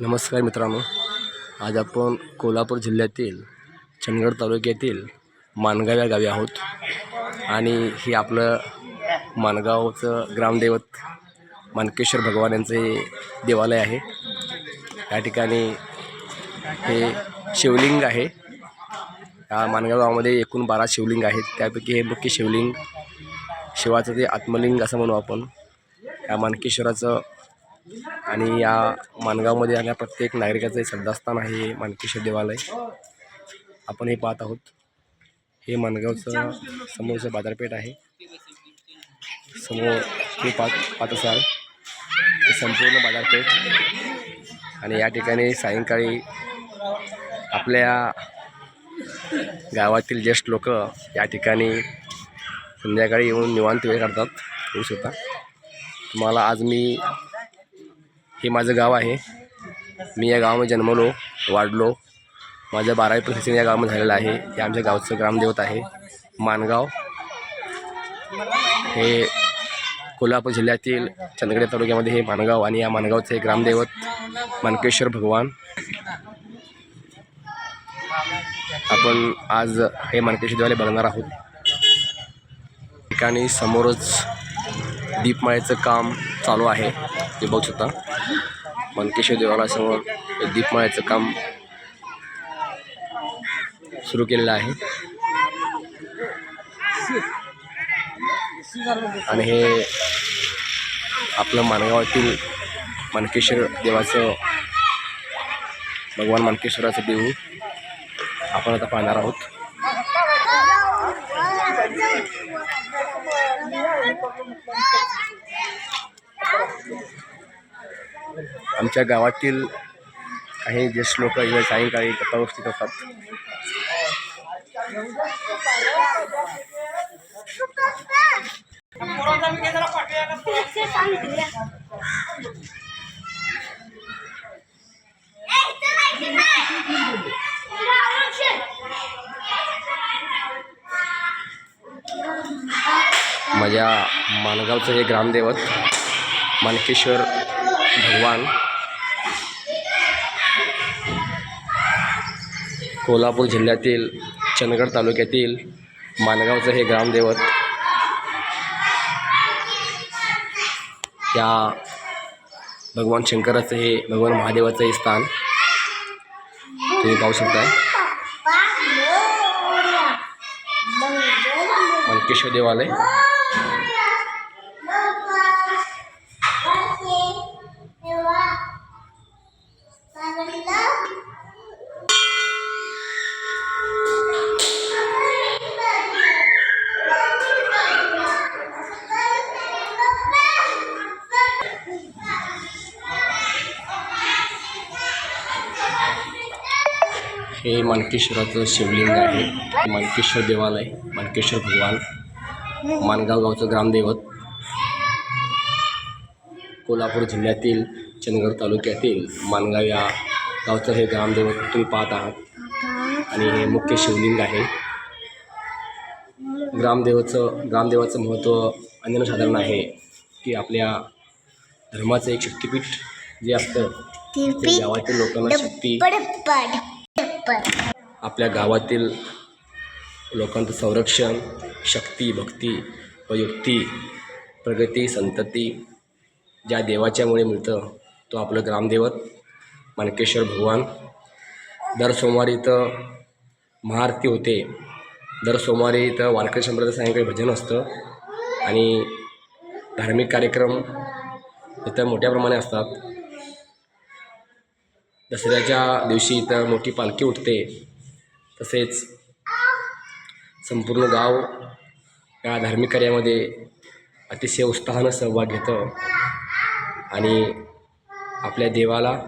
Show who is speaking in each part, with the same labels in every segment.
Speaker 1: नमस्कार मित्रांनो. आज आपण कोल्हापूर जिल्ह्यातील चंदगड तालुक्यातील माणगाव या गावी आहोत. आणि हे आपलं माणगावचं ग्रामदैवत मानकेश्वर भगवान यांचं हे देवालय आहे. या ठिकाणी हे शिवलिंग आहे. या मानगाव गावामध्ये एकूण बारा शिवलिंग आहेत. त्यापैकी हे मुख्य शिवलिंग शिवाचं ते आत्मलिंग असं म्हणू आपण. या मानकेश्वराचं आणि या माणगावमध्ये आल्या प्रत्येक नागरिकाचं हे श्रद्धास्थान आहे हे मानकेश्वर देवालय. आपण हे पाहत आहोत. हे माणगावचं समोरचं बाजारपेठ आहे. समोर हे पाहत पाहत असाल. हे संपूर्ण बाजारपेठ. आणि या ठिकाणी सायंकाळी आपल्या गावातील ज्येष्ठ लोक या ठिकाणी संध्याकाळी येऊन निवांत वेळ काढतात. होऊ शकता. तुम्हाला आज मी हे माझं गाव आहे. मी या गावामध्ये जन्मलो वाढलो. माझं बारावी प्रशिक्षण या गावामध्ये झालेलं आहे. हे आमच्या गावचं ग्रामदेवत आहे. माणगाव हे कोल्हापूर जिल्ह्यातील चंदगड तालुक्यामध्ये हे माणगाव आणि या माणगावचं हे ग्रामदैवत मानकेश्वर भगवान. आपण आज हे मानकेश्वर देवाला बघणार आहोत. ठिकाणी समोरच दीपमाळेचं काम चालू आहे. ते बघू शकता. मनकेश्वर देवालयासमोर दीपमाळ्याचं काम सुरू केलेलं आहे. आणि हे आपलं मानगावातील मानकेश्वर देवाचं भगवान मानकेश्वराचं देऊ आपण आता पाहणार आहोत. आमच्या गावातील काही ज्येष्ठ लोक इथे सायंकाळी गप्पा गोष्टी करतात माझ्या माणगावचं हे ग्रामदैवत मानकेश्वर भगवान कोल्हापूर जिल्ह्यातील चंदगड तालुक्यातील माणगावचं हे ग्रामदैवत या भगवान शंकराचं हे भगवान महादेवाचं हे स्थान तुम्ही पाहू शकता मानकेश्वर देवालय. हे मानकेश्वराचं शिवलिंग आहे. मानकेश्वर देवालय मानकेश्वर भगवान माणगाव गावचं ग्रामदैवत. कोल्हापूर जिल्ह्यातील चंदगड तालुक्यातील माणगाव या गावचं हे ग्रामदैवत तुम्ही पाहत आहात. आणि हे मुख्य शिवलिंग आहे. ग्रामदेवाचं ग्रामदेवाचं महत्त्व अनन्यसाधारण आहे की आपल्या धर्माचं एक शक्तिपीठ जे असतं ते गावातील लोकांना शक्ती आपल्या गावातील लोकांचं संरक्षण शक्ती भक्ती व युक्ती प्रगती संतती ज्या देवाच्यामुळे मिळतं तो आपलं ग्रामदैवत मानकेश्वर भगवान. दर सोमवारी इथं महाआरती होते. दर सोमवारी इथं वारकरी संप्रदाय सायंकाळी भजन असतं. आणि धार्मिक कार्यक्रम इथं मोठ्या प्रमाणे असतात. दसऱ्याच्या दिवशी इथं मोठी पालखी उठते. तसेच संपूर्ण गाव या धार्मिक कार्यामध्ये अतिशय उत्साहानं सहभाग घेतं आणि आपल्या देवाला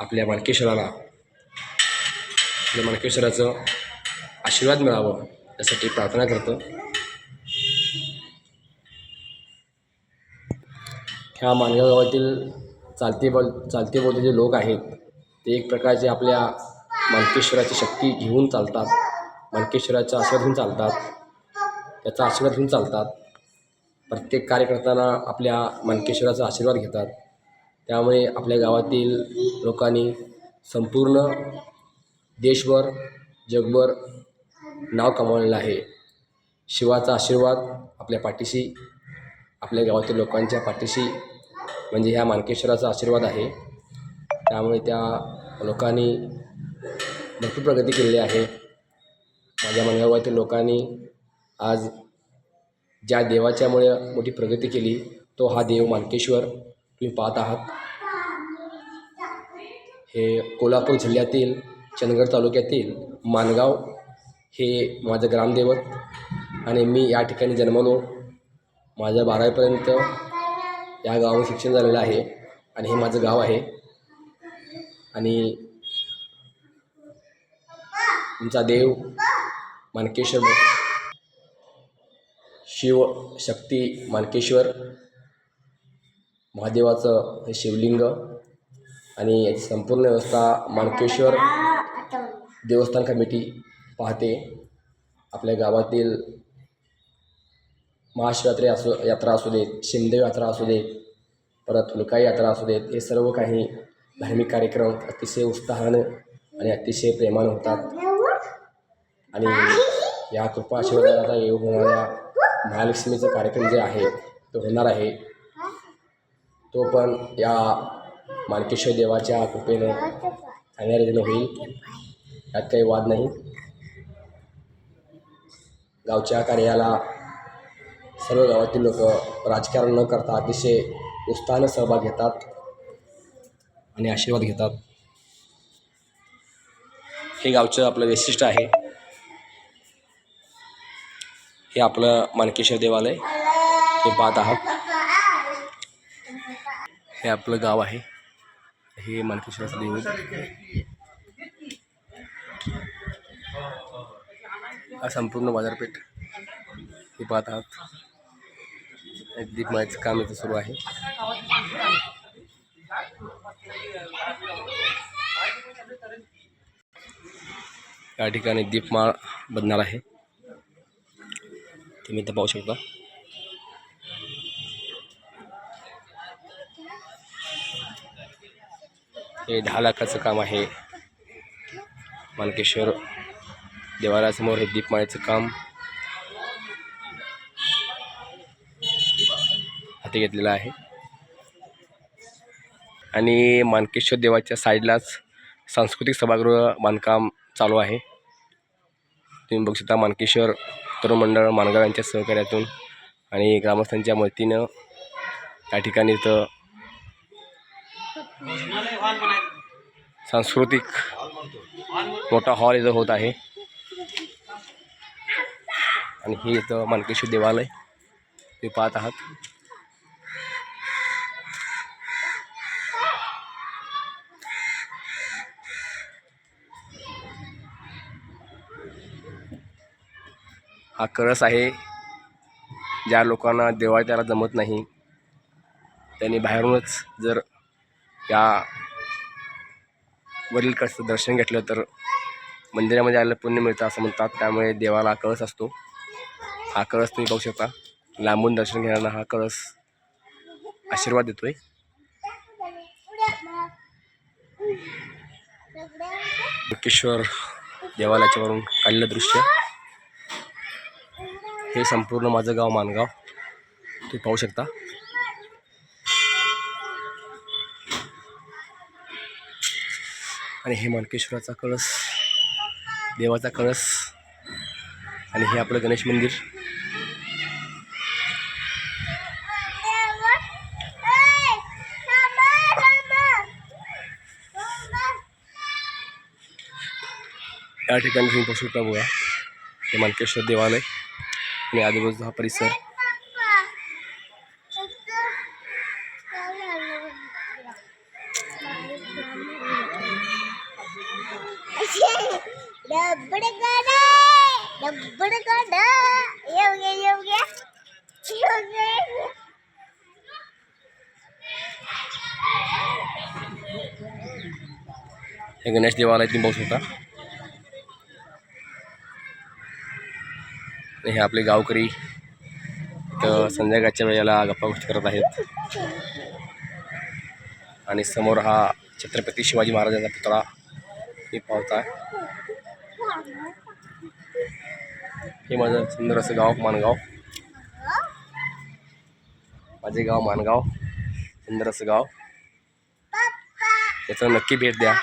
Speaker 1: आपल्या मानकेश्वराला आपल्या मानकेश्वराचं आशीर्वाद मिळावं यासाठी प्रार्थना करतो. ह्या मानगाव गावातील चालते बोल चालते बोलते जे लोक आहेत. ते एक प्रकारचे आपल्या मालकेश्वराची शक्ती घेऊन चालतात. मालकेश्वराचा आशीर्वाद घेऊन चालतात. त्याचा आशीर्वाद घेऊन चालतात. प्रत्येक कार्य करताना आपल्या मानकेश्वराचा आशीर्वाद घेतात. त्यामुळे आपल्या गावातील लोकांनी संपूर्ण देशभर जगभर नाव कमावलेलं आहे. शिवाचा आशीर्वाद आपल्या पाठीशी आपल्या गावातील लोकांच्या पाठीशी म्हणजे ह्या मानकेश्वराचा आशीर्वाद आहे. त्यामुळे त्या लोकांनी भरपूर प्रगती केलेली आहे. माझ्या मनगावातील लोकांनी आज ज्या देवाच्यामुळे मोठी प्रगती केली तो हा देव मानकेश्वर तुम्ही पाहत आहात. हे कोल्हापूर जिल्ह्यातील चंदगड तालुक्यातील मानगाव हे माझं ग्रामदैवत आणि मी या ठिकाणी जन्मलो. माझ्या बारावीपर्यंत या गावात शिक्षण झालेलं आहे आणि हे माझं गाव आहे. आणि तुमचा देव मानकेश्वर शिव शक्ती मानकेश्वर महादेवाचं हे शिवलिंग आणि याची संपूर्ण व्यवस्था मानकेश्वर देवस्थान कमिटी पाहते. आपल्या गावातील महाशिवरात्री असू यात्रा असू देत शिमदेव यात्रा असू देत परत फुलकाई यात्रा असू देत हे सर्व काही धार्मिक कार्यक्रम अतिशय उत्साहानं आणि अतिशय प्रेमानं होतात. आणि या कृपा आशीर्वादाचा येऊ होणाऱ्या महालक्ष्मीचा कार्यक्रम जे आहे तो होणार आहे. तो पण या मानकेश्वर देवाच्या कृपेनं चांगल्या रीतीनं होईल. यात काही वाद नाही. गावच्या कार्याला सर्व गावातील लोक राजकारण न करता अतिशय उत्साहानं सहभाग घेतात. आणि आशीर्वाद घेतात. हे गावचं आपलं वैशिष्ट्य आहे. हे आपलं मानकेश्वर देवालय. हे पाहत आहात. हे आपलं गाव आहे. हे मानकेश्वराचं देऊळ. हा संपूर्ण बाजारपेठ. हे पाहत आहात. एक दीपमाळ्याचं काम इथं सुरू आहे. या ठिकाणी दीपमाळ बनणार आहे. तुम्ही इथं पाहू शकता. हे दहा लाखाचं काम आहे. मानकेश्वर देवालयासमोर हे दीपमाळ्याचं काम. हाती घेतलेलं आहे. आणि मानकेश्वर देवाच्या साईडलाच सांस्कृतिक सभागृह बांधकाम चालू आहे. तुम्ही बघू शकता मानकेश्वर तरुण मंडळ मानगाव यांच्या सहकार्यातून आणि ग्रामस्थांच्या मदतीनं या ठिकाणी इथं सांस्कृतिक मोठा हॉल इथं होत आहे. आणि हे इथं मानकेश्वर देवालय ते पाहत आहात. हा कळस आहे. ज्या लोकांना देवाळ त्याला जमत नाही त्यांनी बाहेरूनच जर या वरील कळसाचं दर्शन घेतलं तर मंदिरामध्ये आलं पुण्य मिळतं असं म्हणतात. त्यामुळे देवाला कळस असतो. हा कळस तुम्ही पाहू शकता. लांबून दर्शन घेणारा हा कळस आशीर्वाद देतो मुकेश्वर देवालयाच्या देवालयाच्यावरून काढलेलं दृश्य. हे संपूर्ण माझं गाव मानगाव. तुम्ही पाहू शकता. आणि हे मानकेश्वराचा कळस देवाचा कळस आणि हे आपलं गणेश मंदिर. या ठिकाणी तुम्ही पाहू शकता बघा हे मानकेश्वर देवालय. आणि आजूबाजूचा हा परिसर. हे गणेश देवालय तुम्ही पाहू शकता हे आपले गावकरी इथं संध्याकाळच्या वेळेला गप्पागोष्टी करत आहेत. आणि समोर हा छत्रपती शिवाजी महाराजांचा पुतळा हे पावता आहे हे माझं सुंदर असं गाव मानगाव. माझे गाव मानगाव. सुंदर असं गाव. याचं नक्की भेट द्या.